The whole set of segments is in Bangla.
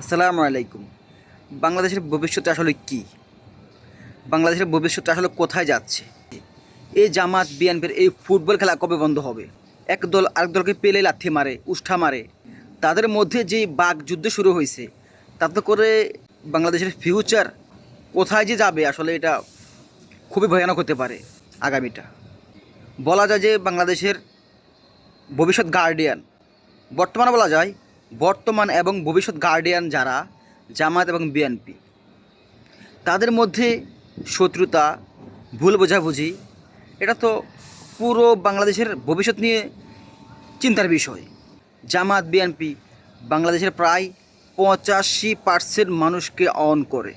আসসালামু আলাইকুম। বাংলাদেশের ভবিষ্যৎ আসলে কি? বাংলাদেশের ভবিষ্যৎ আসলে কোথায় যাচ্ছে? এই জামাত, বিএনপির এই ফুটবল খেলা কবে বন্ধ হবে? এক দল আরেক দলকে পেলে লাথি মারে, উষ্ঠা মারে। তাদের মধ্যে যে বাঘ যুদ্ধ শুরু হয়েছে, তাতে করে বাংলাদেশের ফিউচার কোথায় যে যাবে আসলে এটা খুবই ভয়ানক হতে পারে আগামীটা। বলা যায় যে বাংলাদেশের ভবিষ্যৎ গার্ডিয়ান বর্তমানে বলা যায় বর্তমান এবং ভবিষ্যৎ গার্ডিয়ান যারা জামাত এবং বিএনপি তাদের মধ্যে শত্রুতা, ভুল বোঝাবুঝি, এটা তো পুরো বাংলাদেশের ভবিষ্যৎ নিয়ে চিন্তার বিষয়। জামাত বিএনপি বাংলাদেশের প্রায় পঁচাশি পার্সেন্ট মানুষকে অন করে।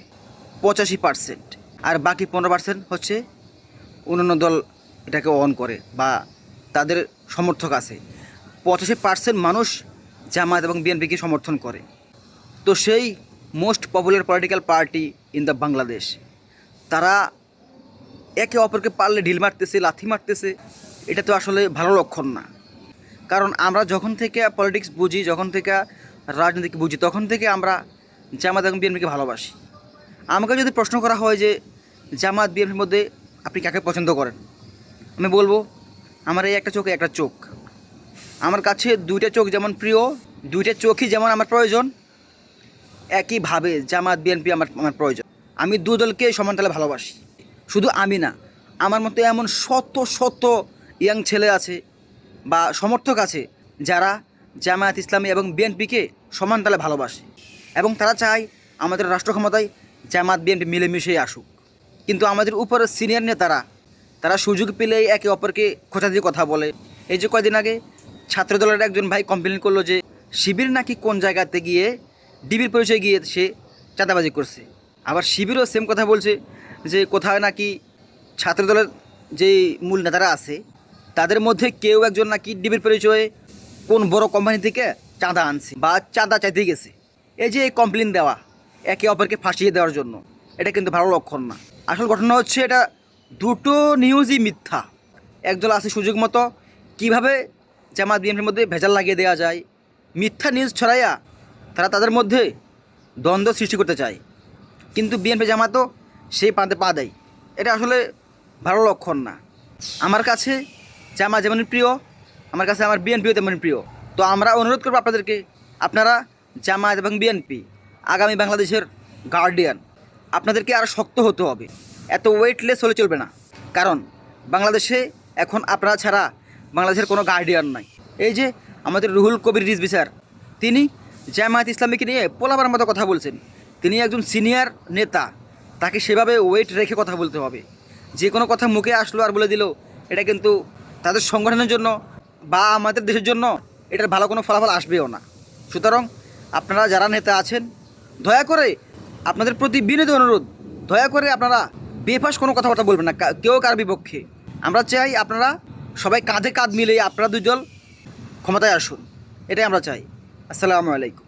পঁচাশি পার্সেন্ট আর বাকি পনেরো পার্সেন্ট হচ্ছে অন্যান্য দল এটাকে অন করে বা তাদের সমর্থক আছে। পঁচাশি পার্সেন্ট মানুষ জামাত এবং বিএনপিকে সমর্থন করে। তো সেই most popular political party in the Bangladesh তারা একে অপরকে পারলে ঢিল মারতেছে, লাথি মারতেছে, এটা তো আসলে ভালো লক্ষণ না। কারণ আমরা যখন থেকে পলিটিক্স বুঝি, যখন থেকে রাজনীতিকে বুঝি, তখন থেকে আমরা জামাত এবং বিএনপিকে ভালোবাসি। আমাকে যদি প্রশ্ন করা হয় যে, জামাত, বিএনপির মধ্যে আপনি কাকে পছন্দ করেন? আমি বলব, আমার এই একটা চোখে একটা চোখ। আমার কাছে দুইটা চোখ যেমন প্রিয়, দুইটা চোখই যেমন আমার প্রয়োজন, একইভাবে জামাত, বিএনপি আমার আমার প্রয়োজন। আমি দু দলকে সমানতালে ভালোবাসি, শুধু আমি না, আমার মতো এমন শত শত ইয়াং ছেলে আছে বা সমর্থক আছে যারা জামায়াত ইসলামী এবং বিএনপিকে সমান তালে ভালোবাসে এবং তারা চায় আমাদের রাষ্ট্র ক্ষমতায় জামাত, বিএনপি মিলেমিশেই আসুক। কিন্তু আমাদের উপরে সিনিয়র নেতারা, তারা সুযোগ পেলেই একে অপরকে খোঁচা দিয়ে কথা বলে। এই যে কয়দিন আগে ছাত্র দলের একজন ভাই কমপ্লেন করল যে, শিবির নাকি কোন জায়গাতে গিয়ে ডিবির পরিচয়ে গিয়ে সে চাঁদাবাজি করছে? আবার শিবিরও সেম কথা বলছে যে, কোথায় নাকি ছাত্র দলের যেই মূল নেতারা আছে, তাদের মধ্যে কেউ একজন নাকি ডিবির পরিচয়ে কোন বড় কোম্পানি থেকে চাঁদা আনছে বা চাঁদা চাইতে গেছে? এই যে কমপ্লেন দেওয়া, একে অপরকে ফাঁসিয়ে দেওয়ার জন্য, এটা কিন্তু ভালো লক্ষণ না। আসল ঘটনা হচ্ছে এটা দুটো নিউজই মিথ্যা। একদল আছে সুযোগ মতো, কীভাবে জামাত বিএনপির মধ্যে ভেজাল লাগিয়ে দেওয়া যায়, মিথ্যা নিউজ ছড়াইয়া তারা তাদের মধ্যে দ্বন্দ্ব সৃষ্টি করতে চায়। কিন্তু বিএনপি জামাতও সেই পাতে পা দেয়। এটা আসলে ভালো লক্ষণ না। আমার কাছে জামা যেমন প্রিয়, আমার কাছে আমার বিএনপিও তেমন প্রিয়। তো আমরা অনুরোধ করব আপনাদেরকে, আপনারা জামাত এবং বিএনপি, আগামী বাংলাদেশের গার্ডিয়ান আপনাদেরকে আরও শক্ত হতে হবে। এত ওয়েটলেস হলে চলবে না। কারণ বাংলাদেশে এখন আপনারা ছাড়া বাংলাদেশের কোনো গার্ডিয়ান নাই। এই যে আমাদের রুহুল কবির রিজবি স্যার, তিনি জামায়াত ইসলামীকে নিয়ে পোলাবার মতো কথা বলছেন। তিনি একজন সিনিয়র নেতা, তাকে সেভাবে ওয়েট রেখে কথা বলতে হবে। যে কোনো কথা মুখে আসলো আর বলে দিল, এটা কিন্তু তাদের সংগঠনের জন্য বা আমাদের দেশের জন্য এটার ভালো কোনো ফলাফল আসবেও না। সুতরাং আপনারা যারা নেতা আছেন, দয়া করে আপনাদের প্রতি বিনীত অনুরোধ, দয়া করে আপনারা বেফাস কোনো কথাবার্তা বলবেন না কেউ কার বিপক্ষে। আমরা চাই আপনারা সবাই কাঁধে কাঁধ মিলিয়ে আপনারা দুজন ক্ষমতায় আসুন এটাই আমরা চাই। আসসালামু আলাইকুম।